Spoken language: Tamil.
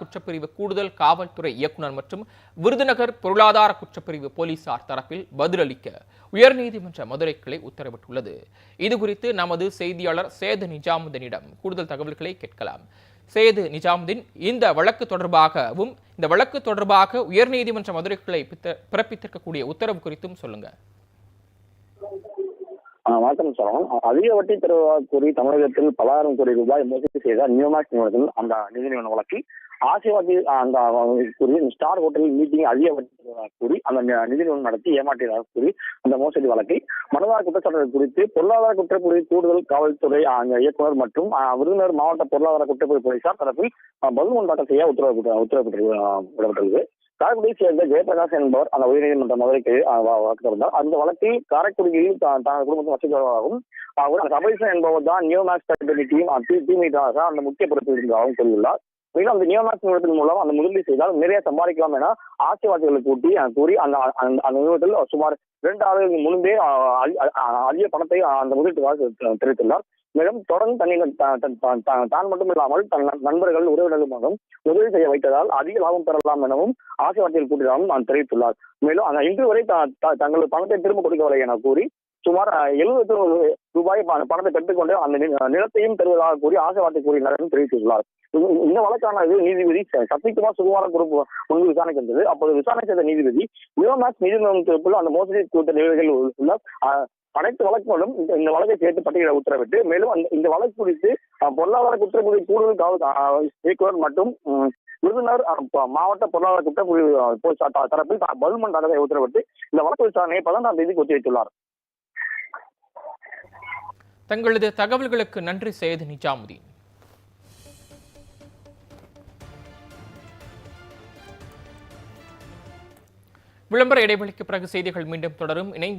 குற்றப்பிரிவு கூடுதல் காவல்துறை இயக்குநர் மற்றும் விருதுநகர் பொருளாதார குற்றப்பிரிவு போலீசார் தரப்பில் பதிலளிக்க உயர்நீதிமன்ற மதுரை கிளை உத்தரவிட்டுள்ளது. இதுகுறித்து நமது செய்தியாளர் சேது நிஜாமுதனிடம் கூடுதல் தகவல்களை கேட்கலாம். சேது நிஜாமுதீன் இந்த வழக்கு தொடர்பாகவும் இந்த வழக்கு தொடர்பாக உயர்நீதிமன்ற மதுரை கிளை பிறப்பித்திருக்கக்கூடிய உத்தரவு குறித்தும் சொல்லுங்க. வணக்கம் சரவணன் அதிக வட்டி தருவதாக கூறி தமிழகத்தில் பலாயிரம் கோடி ரூபாய் மோசடி செய்த நியோமேக்ஸ் நிறுவனத்தில் அந்த நிதி நிறுவன வழக்கில் ஆசிர்வாதி அந்த கூறி ஸ்டார் ஹோட்டலில் மீட்டிங் அதிக கூறி அந்த நிதி நிறுவனம் நடத்தி ஏமாற்றியதாக கூறி அந்த மோசடி வழக்கை மனதார குற்றச்சாட்டுகள் குறித்து பொருளாதார குற்றப்பிரிவு கூடுதல் காவல்துறை இயக்குநர் இயக்குனர் மற்றும் ஆ, விருதுநகர் மாவட்ட பொருளாதார குற்றப்பிரிவு போலீசார் தரப்பில் ஆ, பதில் தாக்கல் செய்ய உத்தரவு உத்தரவிட்டுள்ளது காரைக்குடியை சேர்ந்த ஜெயபிரகாஷ் என்பவர் அந்த உயர்நீதிமன்ற மதுரைக்கு வழக்கு தொடர்ந்தார் அந்த வழக்கில் காரைக்குடியில் தனது குடும்பத்தின் வசதியாகவும் அவர் என்பவர் தான் நியூ மேக்ஸ் டீம் டீமீட்டாக அந்த முக்கிய பொறுப்பில் இருந்ததாகவும் கூறியுள்ளார். மேலும் அந்த நியோமேக்ஸ் நிறுவனத்தின் மூலம் அந்த முதலீடு செய்தால் நிறைய சம்பாதிக்கலாம் என ஆட்சிவாதிகளை கூட்டி கூறி அந்த அந்த அந்த நிறுவனத்தில் சுமார் இரண்டு ஆண்டுகளுக்கு முன்பே அதிக பணத்தை அந்த முதலீட்டுக்காக தெரிவித்துள்ளார். மேலும் தொடர்ந்து தன்னை தான் தான் மட்டும் இல்லாமல் தன் நண்- நண்பர்கள் உறவினர்களும் உதவி செய்ய வைத்ததால் அதிக லாபம் பெறலாம் எனவும் ஆசைவாட்டியில் கூட்டியதாகவும் நான் தெரிவித்துள்ளார். மேலும் அந்த இன்று வரை த- தங்களது பணத்தை திரும்ப கொடுக்கவில்லை என கூறி சுமார் எழுபத்தி ரூபாய் ப- பணத்தை பெற்றுக்கொண்டு அந்த நிலத்தையும் தருவதாக கூறி ஆசைவார்த்தை கூறினார் என்று தெரிவித்துள்ளார் இந்த வழக்கான இது நீதிபதி ச- சசிகுமார் சுகுமார குரூப் முன்பு விசாரணைக்கு வந்தது. அப்போது விசாரணை செய்த நீதிபதி நியோமேக்ஸ் நீதி நிறுவனத்திற்குள் அந்த மோசடி கூட்ட நிகழ்வுகள் உள்ள அனைத்து வழக்குகளும் இந்த இந்த வழக்கை சேர்த்து பட்டியலிட உத்தரவிட்டு மேலும் அந்த இந்த வழக்கு குறித்து பொருளாதார குற்றப்பிரிவு கூடுதல் காவல் இயக்குநர் மற்றும் ம், மாவட்ட பொருளாதார குற்றப்பிரிவு தரப்பில் த- பதில் உத்தரவிட்டு இந்த வழக்கு விசாரணையை பதினெட்டாம் தேதி ஒத்திவைத்துள்ளார். தங்களது தகவல்களுக்கு நன்றி சேது நிஜாமுதீன். விளம்பர இடைவெளிக்கு பிறகு செய்திகள் மீண்டும் தொடரும். இணைந்து